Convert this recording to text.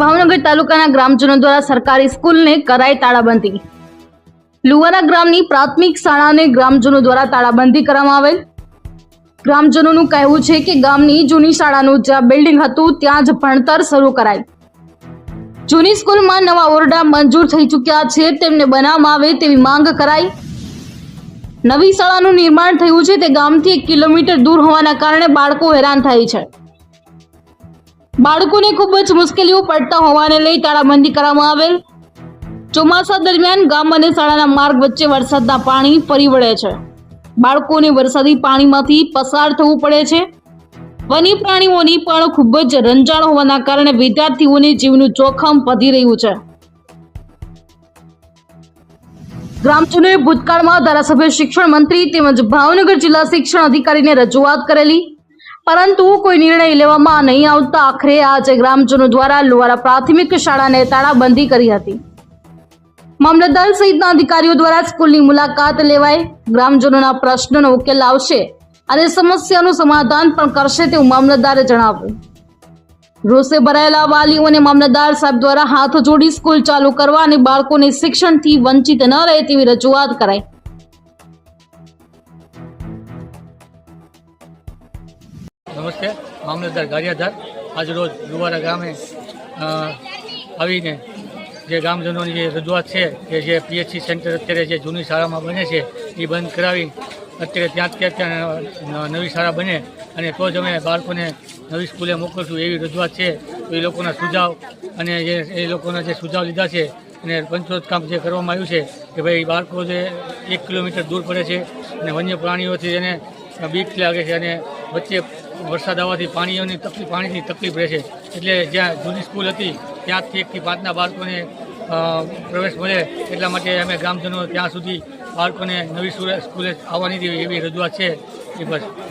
ભાવનગર તાલુકાના ગ્રામજનો દ્વારા સરકારી સ્કૂલને કરાઈ તાળાબંધી. લુવાના ગ્રામની પ્રાથમિક શાળાને ગ્રામજનો દ્વારા તાળાબંધી કરવામાં આવેલ. ગ્રામજનોનું કહેવું છે કે ગામની જૂની શાળાનું જ્યાં બિલ્ડિંગ હતું, ત્યાં જ ભણતર શરૂ કરાય. જૂની સ્કૂલમાં નવા ઓરડા મંજૂર થઈ ચૂક્યા છે, તેમને બનાવવામાં આવે તેવી માંગ કરાઈ. નવી શાળાનું નિર્માણ થયું છે, તે ગામથી એક કિલોમીટર દૂર હોવાના કારણે બાળકો હેરાન થાય છે. બાળકોને ખૂબ જ મુશ્કેલીઓ પડતા હોવાને લઈ તાળાબંધી કરવામાં આવેલ. ચોમાસા દરમિયાન ગામ અને શાળાના માર્ગ વચ્ચે વરસાદના પાણી ફરી વળે છે. બાળકોને વરસાદી પાણીમાંથી પસાર થવું પડે છે. વન્ય પ્રાણીઓની પણ ખૂબ જ રંજાણ હોવાના કારણે વિદ્યાર્થીઓને જીવનું જોખમ વધી રહ્યું છે. ગ્રામજનોએ ભૂતકાળમાં ધારાસભ્ય શિક્ષણ મંત્રી તેમજ ભાવનગર જિલ્લા શિક્ષણ અધિકારીને રજૂઆત કરેલી. પરંતુ કોઈ નિર્ણય લેવામાં નહીં આવતા આખરે આજે ગ્રામજનો દ્વારા લુવારા પ્રાથમિક શાળાને તાળાબંધી કરી હતી. મામલતદાર સહિતના અધિકારીઓ દ્વારા સ્કૂલની મુલાકાત લેવાય, ગ્રામજનોના પ્રશ્નોનો ઉકેલ આવશે અને સમસ્યાનું સમાધાન પણ કરશે તેવું મામલતદારે જણાવ્યું. રોષે ભરાયેલા વાલીઓને મામલતદાર સાહેબ દ્વારા હાથ જોડી સ્કૂલ ચાલુ કરવા અને બાળકોને શિક્ષણથી વંચિત ન રહે તેવી રજૂઆત કરાઈ. નમસ્તે, મામલતદાર ગારિયાધાર. આજરોજ લુવારા ગામે આવીને જે ગામજનોની જે રજૂઆત છે કે જે પીએચસી સેન્ટર અત્યારે જે જૂની શાળામાં બને છે એ બંધ કરાવી. અત્યારે ત્યાં ત્યાં ત્યાં નવી શાળા બને અને તો જ અમે બાળકોને નવી સ્કૂલે મોકલશું એવી રજૂઆત છે. તો એ લોકોના સુઝાવ અને જે, એ લોકોના જે સુઝાવ લીધા છે અને પંચોત કામ જે કરવામાં આવ્યું છે કે ભાઈ બાળકો જે એક કિલોમીટર દૂર પડે છે અને વન્ય પ્રાણીઓથી એને બીક લાગે છે અને વચ્ચે વરસાદ આવવાથી પાણીઓની તકલીફ, પાણીની તકલીફ રહેશે એટલે જ્યાં જૂની સ્કૂલ હતી, ત્યાંથી એકથી પાંચના બાળકોને પ્રવેશ મળે એટલા માટે અમે ગ્રામજનો ત્યાં સુધી બાળકોને નવી સ્કૂલે આવવાની એવી રજૂઆત છે. એ બસ.